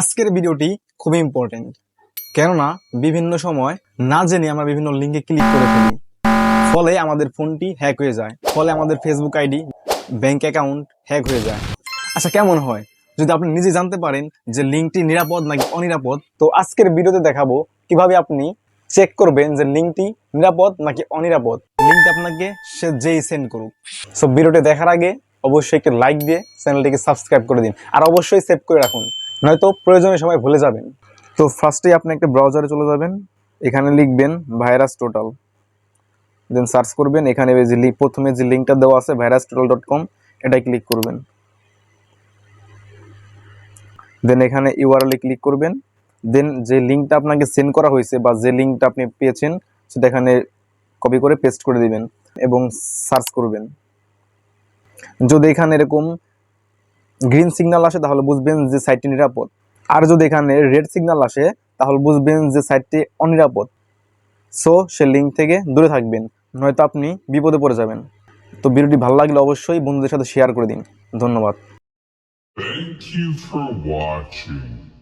আজকের ভিডিওটি খুবই ইম্পর্টেন্ট কেননা, বিভিন্ন সময় না জেনে আমরা বিভিন্ন লিঙ্কে ক্লিক করে ফেলি। ফলে আমাদের ফোনটি হ্যাক হয়ে যায়। ফলে আমাদের Facebook ID bank account hack হয়ে যায়। আচ্ছা কেমন হয়? যদি আপনি নিজে জানতে পারেন যে লিঙ্কটি নিরাপদ নাকি অনিরাপদ, তো আজকের ভিডিওতে দেখাবো কীভাবে আপনি চেক করবেন যে লিঙ্কটি নিরাপদ নাকি অনিরাপদ। লিঙ্কটি আপনাকে সে যেই সেন্ড করুক। সো ভিডিওটি দেখার আগে অবশ্যই একটি লাইক দিয়ে চ্যানেলটিকে সাবস্ক্রাইব করে দিন। আর অবশ্যই সেভ করে রাখুন। নয়তো প্রয়োজনীয় সময় ভুলে যাবেন। তো ফার্স্টেই আপনি একটা ব্রাউজারে চলে যাবেন, এখানে লিখবেন ভাইরাস টোটাল দেন সার্চ করবেন, এখানে যে প্রথমে যে লিঙ্কটা দেওয়া আছে ভাইরাস টোটাল ডট কম এটাই ক্লিক করবেন। দেন এখানে ইউআরএলে ক্লিক করবেন। দেন যে লিঙ্কটা আপনাকে সেন্ড করা হয়েছে বা যে লিঙ্কটা আপনি পেয়েছেন, সেটা এখানে কপি করে পেস্ট করে দিবেন এবং সার্চ করবেন। যদি এখানে এরকম গ্রিন সিগন্যাল আসে, তাহলে বুঝবেন যে সাইটটি নিরাপদ। আর যদি এখানে রেড সিগন্যাল আসে, তাহলে বুঝবেন যে সাইটটি অনিরাপদ। সো সে লিঙ্ক থেকে দূরে থাকবেন, নয়তো আপনি বিপদে পড়ে যাবেন। তো ভিডিওটি ভালো লাগলে অবশ্যই বন্ধুদের সাথে শেয়ার করে দিন। ধন্যবাদ। Thank you for watching.